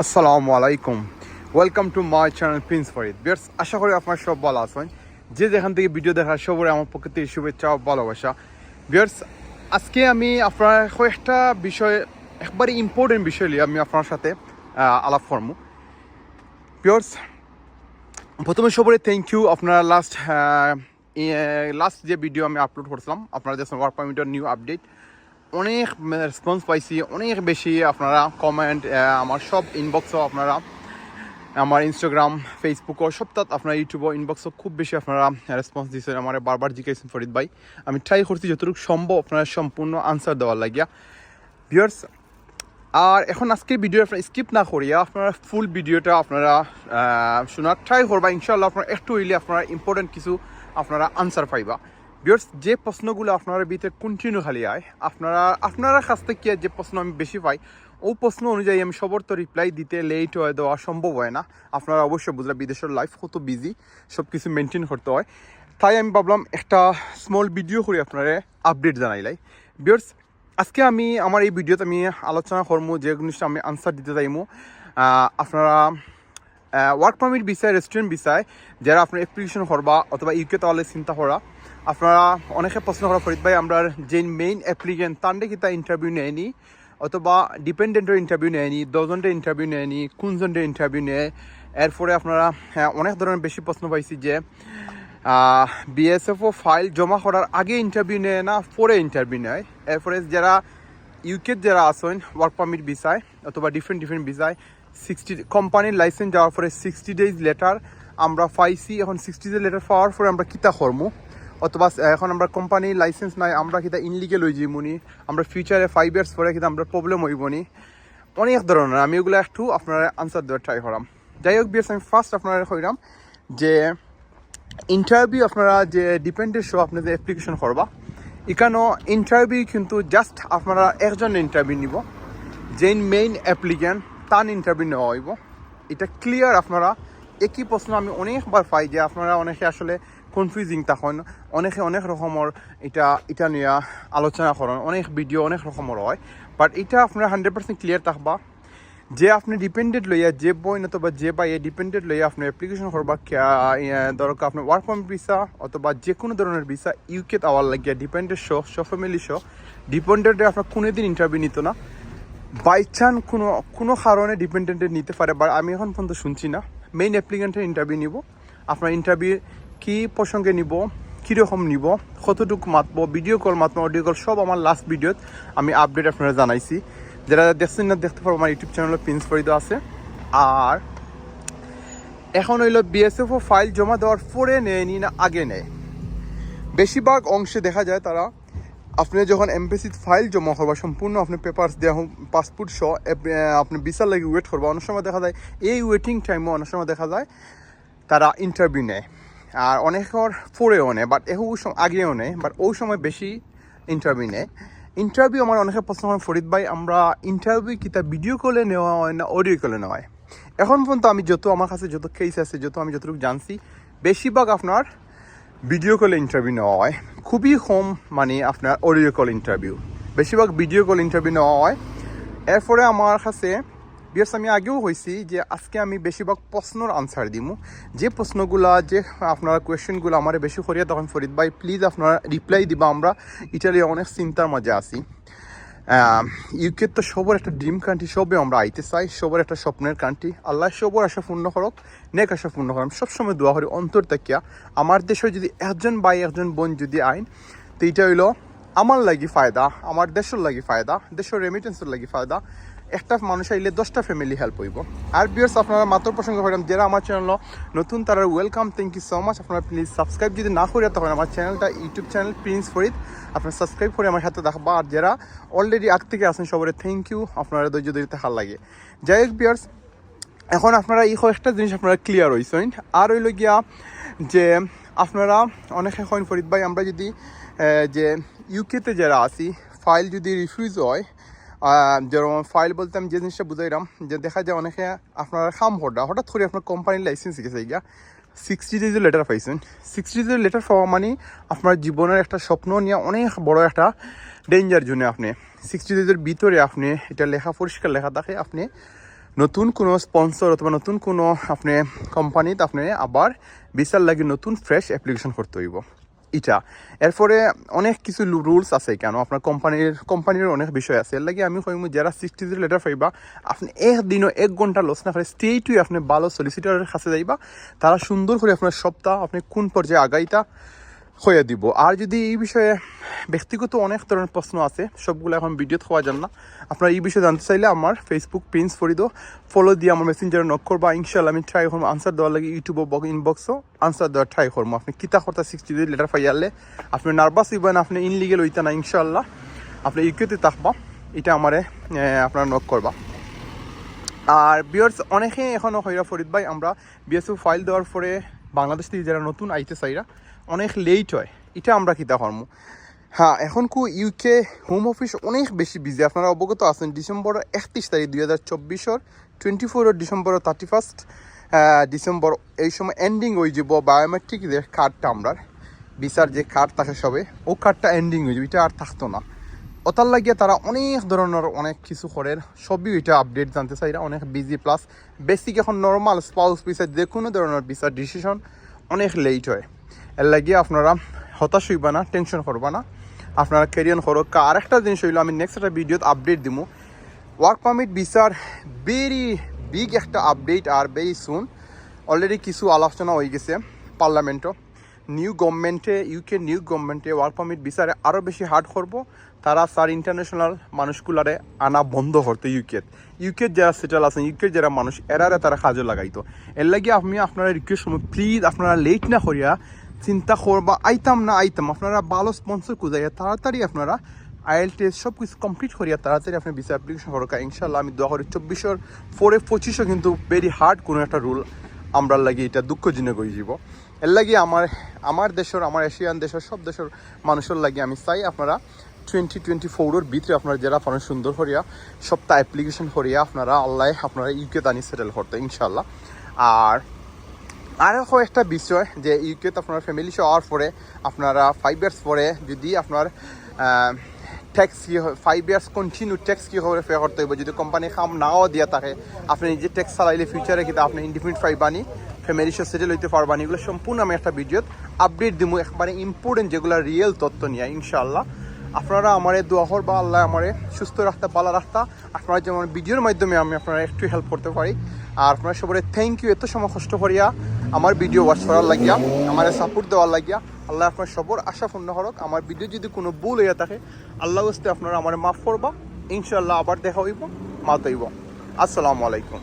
আসসালামু আলাইকুম। Welcome to my channel Prince Farid viewers আশা করি আপনার সব ভালো আছেন। যে যেখান থেকে ভিডিও দেখার সবরে আমার পক্ষ থেকে শুভেচ্ছা ভালোবাসা। বিয়ার্স আজকে আমি আপনার কয়েকটা বিষয়, একবারে ইম্পর্টেন্ট বিষয় নিয়ে আমি আপনার সাথে আলাপ করব। বিয়ার্স প্রথমে সবরে থ্যাংক ইউ আপনারা লাস্ট লাস্ট যে ভিডিও আমি আপলোড করছিলাম, আপনারা যে ওয়ার্ক পারমিটের নিউ আপডেট অনেক রেসপন্স পাইছি, অনেক বেশি আপনারা কমেন্ট আমার সব ইনবক্সও আপনারা, আমার ইনস্টাগ্রাম ফেসবুকও সব তাত আপনার ইউটিউবও ইনবক্সও খুব বেশি আপনারা রেসপন্স দিয়েছেন আমার বারবার জিজ্ঞাসেন ফরিদ ভাই, আমি ট্রাই করছি যতটুকু সম্ভব আপনারা সম্পূর্ণ আনসার দেওয়ার লাগিয়া। ভিউয়ার্স আর এখন আজকের ভিডিও আপনারা স্কিপ না করিয়া আপনারা ফুল ভিডিওটা আপনারা শোনার ট্রাই করবা। ইনশাল্লাহ আপনারা একটু হইলে আপনারা ইম্পর্টেন্ট কিছু আপনারা আনসার পাইবা। বিয়ার্স যে প্রশ্নগুলো আপনারা ভিতরে কন্টিনিউ খালি আয়, আপনারা আপনারা কাছ থেকে যে প্রশ্ন আমি বেশি পাই ও প্রশ্ন অনুযায়ী আমি সবর তো রিপ্লাই দিতে লেট হয়ে, দেওয়া সম্ভব হয় না। আপনারা অবশ্যই বুঝলেন বিদেশের লাইফ কত বিজি সব কিছু মেনটেন করতে হয়। তাই আমি ভাবলাম একটা স্মল ভিডিও করে আপনারা আপডেট জানাইলাই বিয়ার্স আজকে আমি আমার এই ভিডিওতে আমি আলোচনা করব যে জিনিসটা আমি আনসার দিতে চাইমু আপনারা ওয়ার্ক পারমিট বিষয় রেস্টুরেন্ট বিষয়, যারা আপনার অ্যাপ্লিকেশন করবা অথবা ইউকে তাহলে চিন্তা করা আপনারা অনেকে প্রশ্ন করা ফরিদ ভাই আমরা যে মেইন অ্যাপ্লিকেন্ট তান্ডে কি তা ইন্টারভিউ নেয়নি? অথবা ডিপেন্ডেন্টের ইন্টারভিউ নেয়নি দশজনের ইন্টারভিউ নেয়নি কোনজনের ইন্টারভিউ নেয়? এরপরে আপনারা হ্যাঁ, অনেক ধরনের বেশি প্রশ্ন পাইছি যে বিএসএফও ফাইল জমা করার আগে ইন্টারভিউ নেয় না পরে ইন্টারভিউ নেয়? এরপরে যারা ইউকের যারা আসেন ওয়ার্ক পারমিট ভিসায় অথবা ডিফারেন্ট ডিফারেন্ট ভিসায় সিক্সটি কোম্পানির লাইসেন্স যাওয়ার পরে সিক্সটি ডেজ লেটার আমরা পাইছি এখন সিক্সটি ডেজ লেটার পাওয়ার পরে আমরা কিতা করমু? অথবা এখন আমরা কোম্পানির লাইসেন্স নাই, আমরা কিতা ইনলিগেল হয়ে যাইমুনি আমরা ফিউচারে ফাইভ ইয়ার্স পরে কিতা আমরা প্রবলেম হইবনি অনেক ধরনের, আমি ওগুলো একটু আপনারা আনসার দেওয়ার ট্রাই করাম। যাই হোক বিয়ার্স, আমি ফার্স্ট আপনারা কইরাম যে ইন্টারভিউ আপনারা যে ডিপেন্ডেন্ট শো যে অ্যাপ্লিকেশন করবা এখানেও ইন্টারভিউ কিন্তু জাস্ট আপনারা একজন ইন্টারভিউ নিব, যেই মেইন অ্যাপ্লিক্যান্ট তার ইন্টারভিউ নেওয়া হইব। এটা ক্লিয়ার আপনারা, একই প্রশ্ন আমি অনেকবার পাই যে আপনারা অনেকে আসলে কনফিউজিং তখন অনেকে অনেক রকমের এটা এটা নিয়ে আলোচনা করেন, অনেক ভিডিও অনেক রকমের হয়। বাট এটা আপনারা হান্ড্রেড পার্সেন্ট ক্লিয়ার থাকবা যে আপনি ডিপেন্ডেন্ট লইয়া, যে বই অথবা যে বাইয়ে ডিপেন্ডেন্ট লইয়া আপনি অ্যাপ্লিকেশন করবা দরকার আপনার ওয়ার্ক পারমিট ভিসা অথবা যে কোনো ধরনের ভিসা ইউকে আওয়ার লাগিয়া dependent show show family show ডিপেন্ডেন্টে আপনার কোনো দিন ইন্টারভিউ নিত না। বাই চান্স কোনো কোনো কারণে ডিপেন্ডেন্টে নিতে পারে বাট আমি এখন পর্যন্ত শুনছি না। মেইন অ্যাপ্লিকেন্টের ইন্টারভিউ নিব। আপনার ইন্টারভিউ কী প্রসঙ্গে নিব? কীরকম নিব? কতটুকু মাতব? ভিডিও কল মাতব অডিও কল সব আমার লাস্ট ভিডিওত আমি আপডেট আপনারা জানাইছি। যারা দেখছেন না, দেখতে পারব আমার ইউটিউব চ্যানেলে প্রিন্স ফরিদ আছে। আর এখন হইল বিএসএফও ফাইল জমা দেওয়ার পরে নেয়নি না আগে নেয়। বেশিরভাগ অংশে দেখা যায় তারা, আপনি যখন এমবেসিত ফাইল জমা করবা, সম্পূর্ণ আপনি পেপার্স দেওয়া পাসপোর্ট সহ আপনি বিসার লাগে ওয়েট করবা, অনেক সময় দেখা যায়, এই ওয়েটিং টাইমও অনেক সময় দেখা যায়, তারা ইন্টারভিউ নেয়। আর অনেকের পরেও নেয় বাট এহু সম- আগেও নেয় বাট ওই সময় বেশি ইন্টারভিউ নেয় ইন্টারভিউ আমার অনেকে প্রশ্ন করেন ফরিদ ভাই, আমরা ইন্টারভিউ কিতা ভিডিও কলে নেওয়া হয় না অডিও কলে নেওয়া হয়। এখন পর্যন্ত আমি যত আমার কাছে যত কেস আছে, যত আমি যতটুকু জানছি, বেশিরভাগ আপনার ভিডিও কলে ইন্টারভিউ নেওয়া হয়। খুবই কম মানে আপনার অডিও কল ইন্টারভিউ বেশিরভাগ ভিডিও কল ইন্টারভিউ নেওয়া হয়। এরপরে আমার কাছে বিয়াস আমি আগেও হয়েছি যে আজকে আমি বেশিরভাগ প্রশ্নর আনসার দিমু। যে প্রশ্নগুলা যে আপনার কোয়েশ্চেনগুলো আমার বেশি করিয়া তখন ফরিদ ভাই প্লিজ আপনারা রিপ্লাই দিবা আমরা। ইটালি অনেক চিন্তার মাঝে আছি। ইউকে তো সবার একটা ড্রিম কান্ট্রি সবে আমরা আইতে চাই সবার একটা স্বপ্নের কান্ট্রি আল্লাহ সবার আশা পূর্ণ করক, নেক আশা পূর্ণ করম সবসময় দোয়া করি অন্তর তাকিয়া আমার দেশে যদি একজন ভাই, একজন বোন যদি আইন, তো এটা হইল আমার লাগি ফায়দা, আমার দেশের লাগি ফায়দা, দেশের রেমিটেন্সের লাগি ফায়দা। একটা মানুষ আইলে দশটা ফ্যামিলি হেল্প হইব। আর বিয়ার্স আপনারা মাত্র প্রসঙ্গ করেন, যারা আমার চ্যানেল নতুন, তারা welcome thank you so much আপনারা প্লিজ সাবস্ক্রাইব যদি না করে তখন আমার চ্যানেলটা ইউটিউব চ্যানেল প্রিন্স ফরিদ আপনারা সাবস্ক্রাইব করে আমার সাথে দেখবা আর যারা অলরেডি আগ থেকে আছেন সবাই থ্যাংক ইউ আপনারা ধৈর্য ধরিতে হার লাগে। যাই হোক বিয়ার্স এখন আপনারা এই কয়েকটা জিনিস আপনারা ক্লিয়ার হয়েছেন আর হইল গিয়া যে আপনারা অনেক এখন ফরিদ ভাই, আমরা যদি যে ইউকেতে যারা আছি ফাইল যদি রিফিউজ হয় যেরকম ফাইল বলতে আমি যে জিনিসটা বুঝাইলাম, যে দেখা যায় অনেকে আপনারা খাম হঠাৎ হঠাৎ করে আপনার কোম্পানির লাইসেন্স গেছে গিয়া সিক্সটি ডেজের লেটার পাইছেন। সিক্সটি ডেজের লেটার পাওয়া মানে আপনার জীবনের একটা স্বপ্ন নিয়ে অনেক বড় একটা ডেঞ্জার জন্য আপনি। সিক্সটি ডেজের ভিতরে আপনি এটা লেখা, পরিষ্কার লেখা থাকে, আপনি নতুন কোনো স্পন্সর অথবা নতুন কোনো আপনি কোম্পানিতে আপনি আবার ভিসার লাগে নতুন ফ্রেশ অ্যাপ্লিকেশন করতে হইব। এটা এরপরে অনেক কিছু রুলস আছে কেন? আপনার কোম্পানির কোম্পানির অনেক বিষয় আছে। এর লাগে আমি কইমু, যারা সিক্সটি জিরো লেটার পাইবা, আপনি এক একদিনও এক ঘণ্টা লস না করে স্টেটুই আপনি ভালো সলিসিটারের কাছে যাইবা। তারা সুন্দর করে আপনার সপ্তাহ আপনি কোন পর্যায়ে আগাইতা হয়ে দিব। আর যদি এই বিষয়ে ব্যক্তিগত অনেক ধরনের প্রশ্ন আছে, সবগুলো এখন ভিডিওতে হওয়া যান না। আপনারা এই বিষয়ে জানতে চাইলে আমার ফেসবুক পেজ ফরিদো ফলো দিয়ে আমার মেসেঞ্জারে নক করবা। ইনশাল্লাহ আমি ট্রাই করব আনসার দেওয়ার লাগে ইউটিউব ইনবক্সও আনসার দেওয়ার ট্রাই করব। আপনি কিতা কথা সিক্সটি লেটার পাইয়ালে আপনি নার্ভাস হইবেন, আপনি ইনলিগেল হইতা না ইনশাল্লাহ আপনি ইউকেতে থাকবা, এটা আমারে আপনার নক করবা। আর বিয়ার্স অনেকে এখনও হইরা ফরিদ ভাই, আমরা বিএসএফ ফাইল দেওয়ার পরে বাংলাদেশ থেকে যারা নতুন আইতে চাইরা অনেক লেট হয়। এটা আমরা কিতা কর্ম হ্যাঁ এখন কু ইউকে হোম অফিস অনেক বেশি বিজি আপনারা অবগত আছেন, ডিসেম্বর একত্রিশ তারিখ দুই হাজার চব্বিশর টোয়েন্টি ফোরের ডিসেম্বর থার্টি ফার্স্ট ডিসেম্বর এই সময় এন্ডিং হয়ে যাব বায়োমেট্রিক যে কার্ডটা আমরা। ভিসার যে কার্ড থাকে সবে, ও কার্ডটা এন্ডিং হয়ে যাবে। এটা আর থাকতো না। ওতার লাগিয়ে তারা অনেক ধরনের অনেক কিছু করেন। সবই ওইটা আপডেট জানতে চাইরা অনেক বিজি প্লাস বেসিক এখন নর্মাল স্পাউস ভিসা যে কোনো ধরনের ভিসার ডিসিশন অনেক লেট হয়। এর লাগিয়ে আপনারা হতাশ হইবা না টেনশন করবা না। আপনারা ক্যারিয়ন করো। আর একটা জিনিস হইল, আমি নেক্সট একটা ভিডিওতে আপডেট দিব ওয়ার্ক পারমিট ভিসার ভেরি বিগ একটা আপডেট আর ভেরি সুন অলরেডি কিছু আলোচনা হয়ে গেছে পার্লামেন্টও নিউ গভর্নমেন্টে ইউকে নিউ গভর্নমেন্টে ওয়ার্ক পারমিট বিচারে আরও বেশি হার্ড করব। তারা স্যার ইন্টারন্যাশনাল মানুষগুলারে আনা বন্ধ করতো ইউকেত ইউকের যারা সেটেল আছেন ইউকের যারা মানুষ, এরারে তারা কাজে লাগাইতো। এর লাগে আমি আপনারা রিকোয়েস্ট প্লিজ আপনারা লেট না করিয়া চিন্তা করবা আইতাম না আইতাম আপনারা ভালো স্পন্সর খুঁজাইয়া তাড়াতাড়ি আপনারা আইএল টেস্ট সব কিছু কমপ্লিট করিয়া তাড়াতাড়ি আপনি ভিসা অ্যাপ্লিকেশন করকা ইনশাল্লাহ আমি দোয়া করি চব্বিশের ফোরে পঁচিশও কিন্তু ভেরি হার্ড কোনো একটা রুল আমরা লাগি এটা দুঃখজনক হয়ে যাব। এর লাগি আমার আমার দেশের, আমার এশিয়ান দেশের, সব দেশের মানুষের লাগি আমি চাই আপনারা টোয়েন্টি টোয়েন্টি ফোরের ভিতরে আপনারা যারা আপনার সুন্দর করিয়া সপ্তাহ অ্যাপ্লিকেশন করিয়া আপনারা আল্লাহ আপনারা ইউকে দানি সেটেল করতে ইনশাল্লাহ আর আর একটা বিষয় যে ইউকেতে আপনার ফ্যামিলি হওয়ার পরে আপনারা ফাইভ ইয়ার্স পরে যদি আপনার ট্যাক্স কি ফাইভ ইয়ার্স কন্টিনিউ ট্যাক্স কি হবে পে করতে হবে যদি কোম্পানি কাম নাও দিয়া থাকে, আপনি নিজে ট্যাক্স চালাইলে ফিউচারে কিন্তু আপনি ইন্ডিপেন্ডেন্ট পাইবানি ফ্যামিলি সহ সেটেল হইতে পারবানি এগুলো সম্পূর্ণ আমি একটা ভিডিওত আপডেট দিব একবারে ইম্পর্টেন্ট যেগুলো রিয়েল তথ্য নিয়ে, ইনশাআল্লাহ। আপনারা আমার দোয়া বা আল্লাহ আমারে সুস্থ রাখতে পালা রাখতা, আপনারা যেমন ভিডিওর মাধ্যমে আমি আপনারা একটু হেল্প করতে পারি। আর আপনারা সবাই থ্যাংক ইউ এত সময় কষ্ট করিয়া আমার ভিডিও ওয়াচ করার লাগিয়া, আমার সাপোর্ট দেওয়ার লাগিয়া, আল্লাহ আপনার সবর আশা পূর্ণ হরক আমার ভিডিও যদি কোনো ভুল হইয়া থাকে, আল্লাহ হস্তে আপনারা আমার মাফ করবা। ইনশাল্লাহ আবার দেখা হইব, মাত হইব। আসসালামু আলাইকুম।